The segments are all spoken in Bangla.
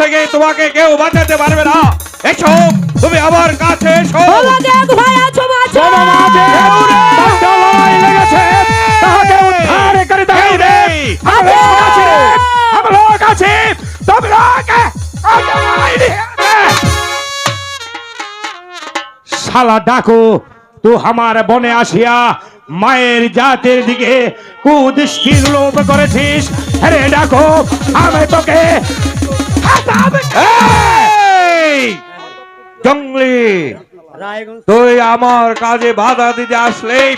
থেকে তোমাকে কেউ বাঁচাতে পারবে না। এসো তুমি আমার কাছে এসো। শালা ডাকো তু আমার বনে আসিয়া মায়ের জাতের দিকে কুদৃষ্টির লোভ করেছিস। রে ডাকো আমি তোকে জঙ্গলি তুই আমার কাজে বাধা দিতে আসলেই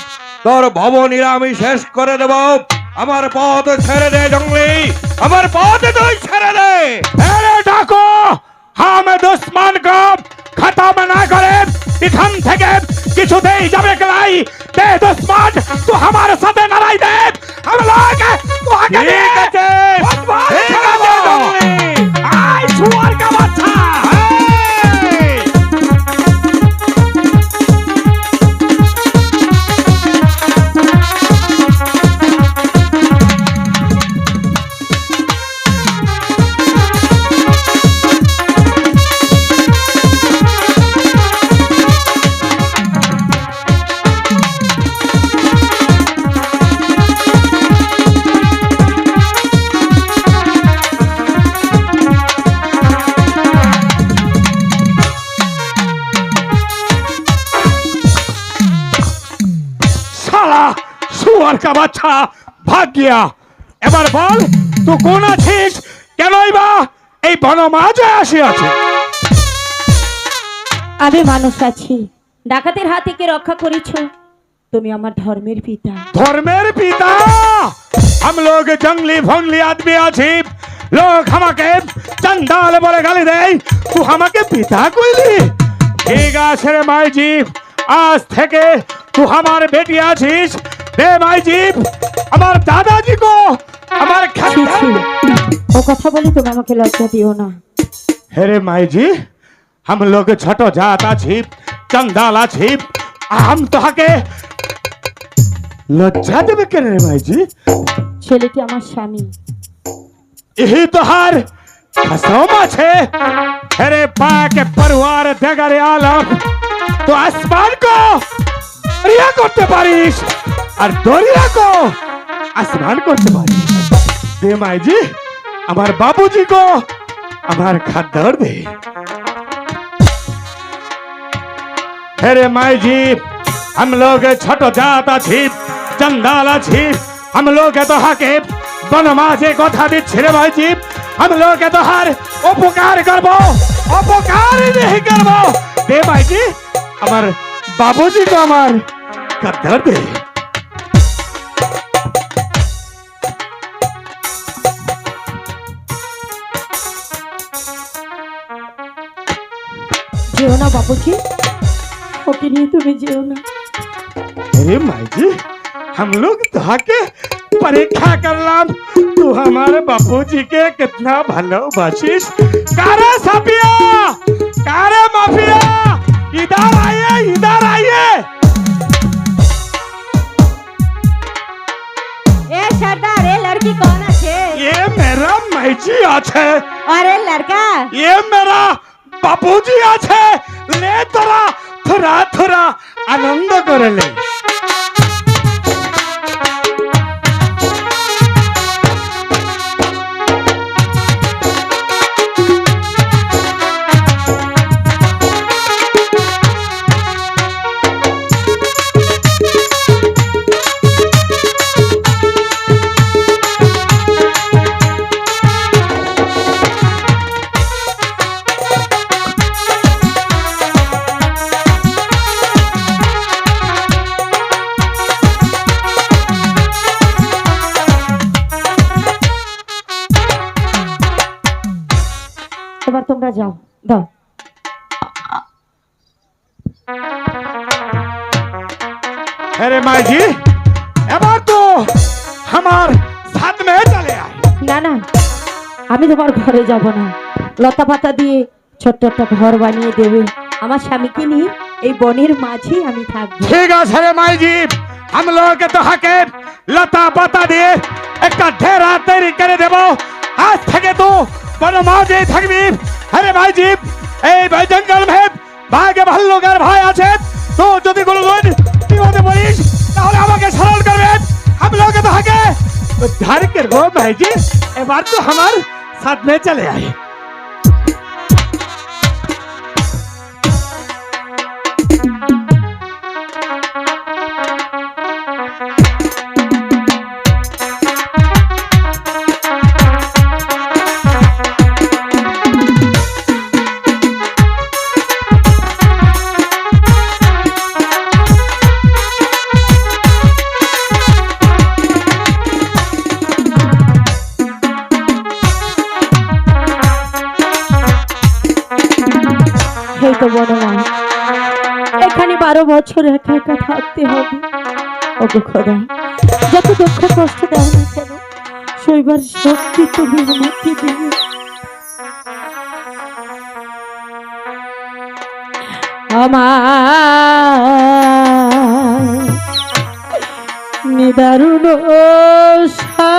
তোর ভবনীর আমি শেষ করে দেব আমার পথ ছেড়ে দে জঙ্গলি আমার পথ তুই ছেড়ে দে अरे डाको हमें दुश्मन को खत्म ना करे এখান থেকে কিছুতেই যাবে গলাই বে দুশ্মন তো আমার সাথে লড়াই দে हम लोग শুয়ার কা বাচ্চা ভাগ গিয়া এবার বল তুই কোন আছিস কেনই বা এই বনমাঝে আসিয়াছে আমি মানুষ আছি ডাকাতের হাত থেকে রক্ষা করেছ তুমি আমার ধর্মের পিতা ধর্মের পিতা हम लोग जंगली भंगली आदमी আছি লোক আমাকে চন্দাল বলে গালি দেয় তুই আমাকে পিতা কইলি ঠিক আছে রে মাইজি আজ থেকে তুই আমার বেটি আছিস রে মাইজি আমার দাদাজি কো আমার ছি, ছি। খাতি ও কথা বলে তুমি আমাকে লজ্জা দিও না হেরে মাইজি हम लोग ছোট জাত আছি চন্দাল আছি हम তোহাকে লজ্জা দেবে কেন রে মাইজি ছেলেটি আমার স্বামী यही तो हर खसोमा छे अरे पा के परिवार देगारे आलम तो आसमान को দরিয়া করতে পারিস আর দরিয়া কো আসমান করতে পারিস দে মাইজি আমার বাবুজি को আমার খাদ্দার দে अरे माईजी हम लोग ছোট জাত আছি চন্দাল আছি हम लोग তো হাকে বনমাঝে কথা দিচ্ছি রে ভাইজি हम लोग তো হার উপকার করব উপকার नहीं করব দে ভাইজি আমার বাবুজি को আমার কাদ্দার দে যেও না বাবুজি ওকে নিয়ে তুমি যেও না अरे माईजी हम लोग তাকে পরীক্ষা করলাম तू हमारे बापूजी के कितना ভালোবাসিস কারে সাপিয়া কারে মাফিয়া इधर आइए इधर आइए মাইঝি কোন আছে এ মেরা মাইঝি আছে আরে লড়কা এ মেরা বাপুজি আছে লে তোরা থোড়া থোড়া আনন্দ করে লে আমি তোমার ঘরে যাব না। লতা পাতা দিয়ে ছোট্ট একটা ঘর বানিয়ে দেবে। আমার স্বামীকে নিয়ে এই বনের মাঝেই আমি থাকব। ঠিক আছে রে মাইজি, আমি লোকে তো হাকে লতা পাতা দিয়ে একটা ঢেরা তৈরি করে দেব। আজ থেকে তো तू বনমাজে থাকবি। আরে ভাই এই ভাই জঙ্গল ভেদ ভাগে ভাল্লুকের ভাই আছে। তো যদি কোনো বিপদে পড়িস, তাহলে আমাকে স্মরণ করবে। আমি লোকে তো হাকে ধার করব ভাইজি এবার তো আমার साथ में चले आए বছর একা একা থাকতে হবে। অবক্ষরা যত দুঃখ কষ্ট দাও না কেন, শৈবার শক্তি তুমি আমাকে দিবে আমার নিদারুণ সা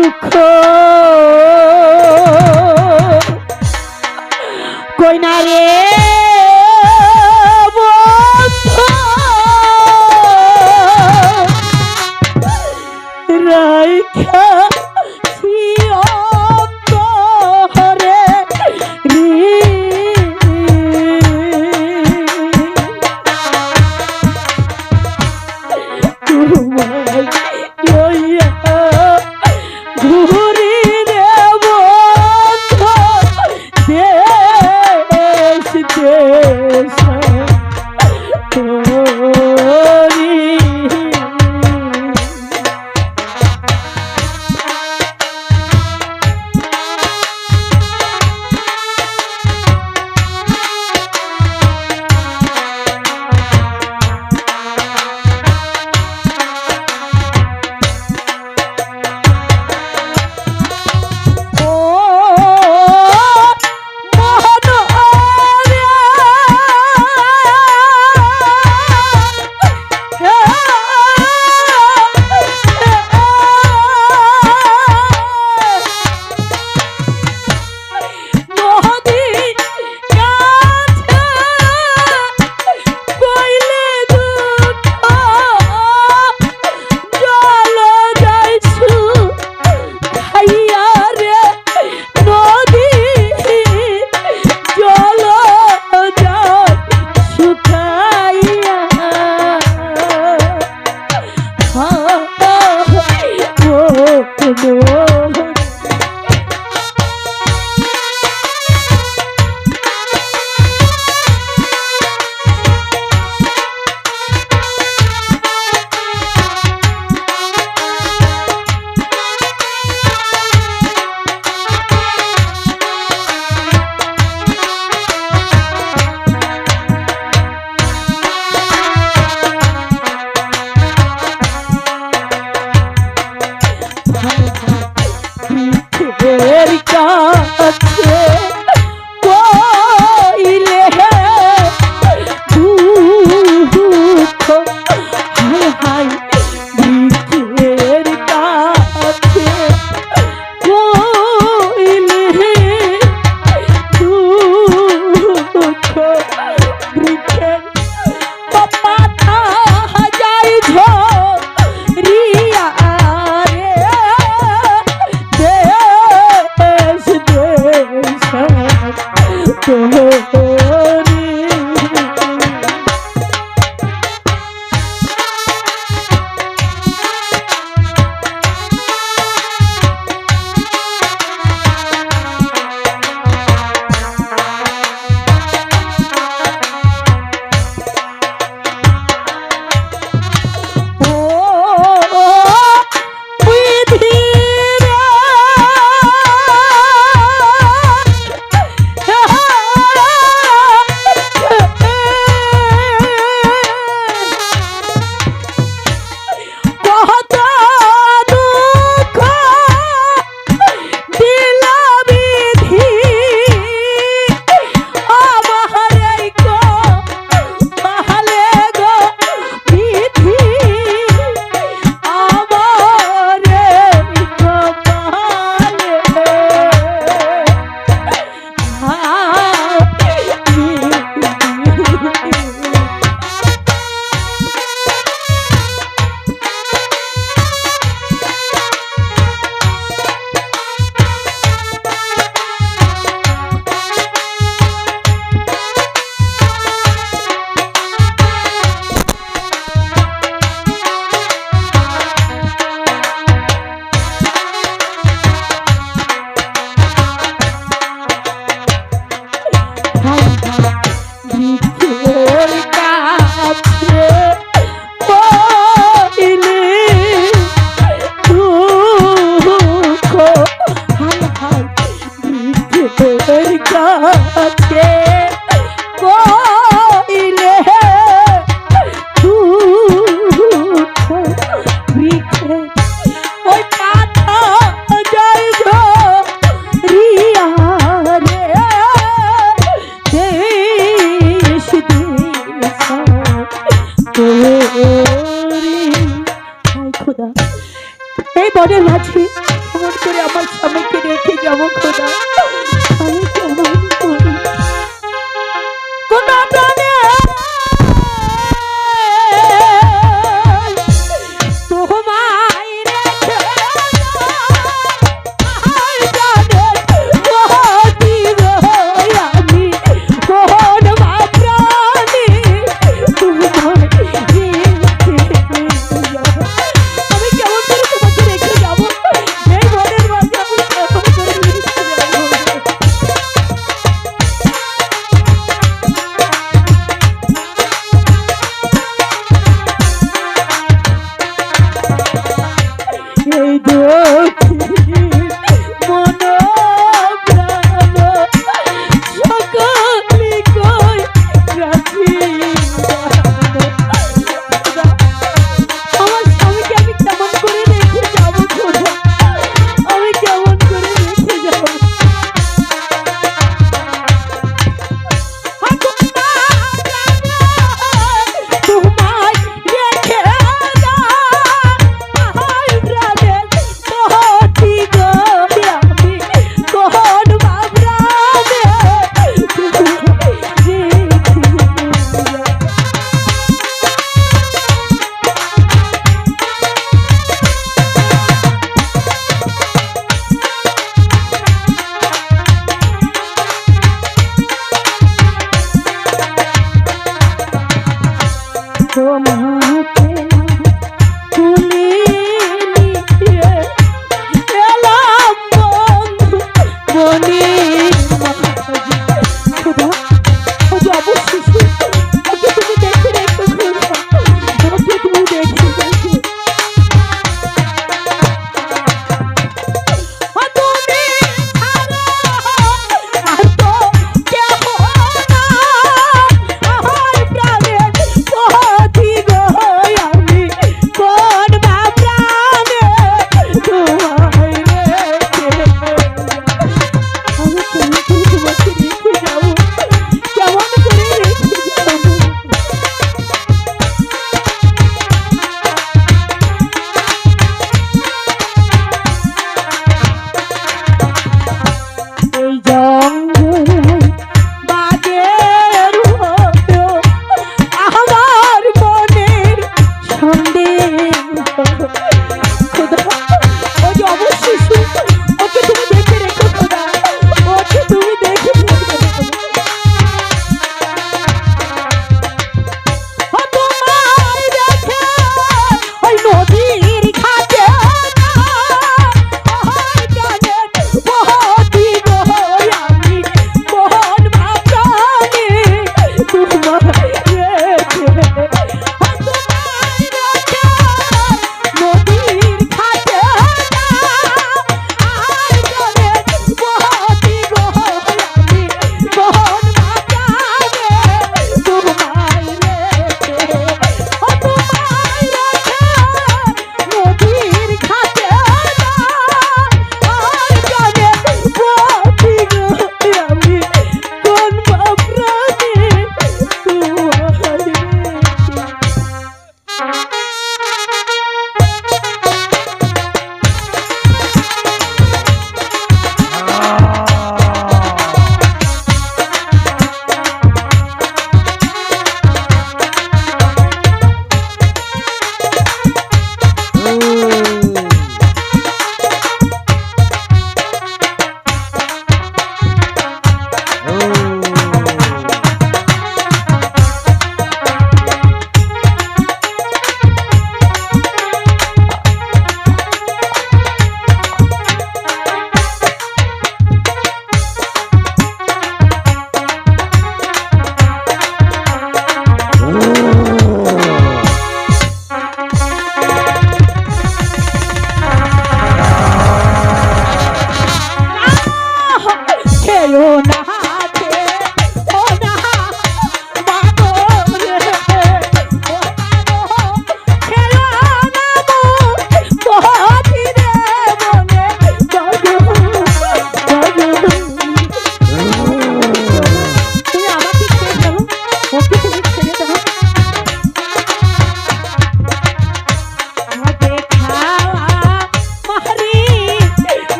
দুঃখ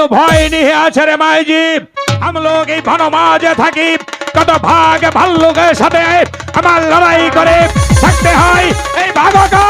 কোনো ভয় নিহে আছে রে মাইজি। আম এই মাঝে থাকি, কত ভাগ ভাল্লুকের সাথে আমার লড়াই করে থাকতে হয়। এই ভাগকা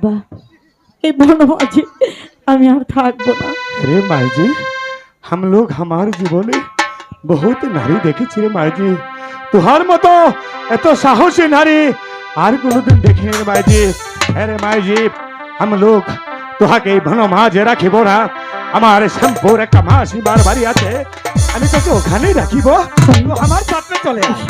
আব্বা এই বনমাঝে আমি আর থাকবো না রে মাইজি हम लोग हमारे জীবনে বহুত নারী দেখেছি রে মাইজি তোহার মতো এত সাহসী নারী আর কোনোদিন দেখিনি রে মাইজি আরে মাইজি हम लोग তোহাকে এই ভন মাঝে রাখিব না আমার শ্যাম্পুর একটা মাসিমার বাড়ি আছে আমি তোকে ওখানেই রাখিব তো আমার সাথে চলে আস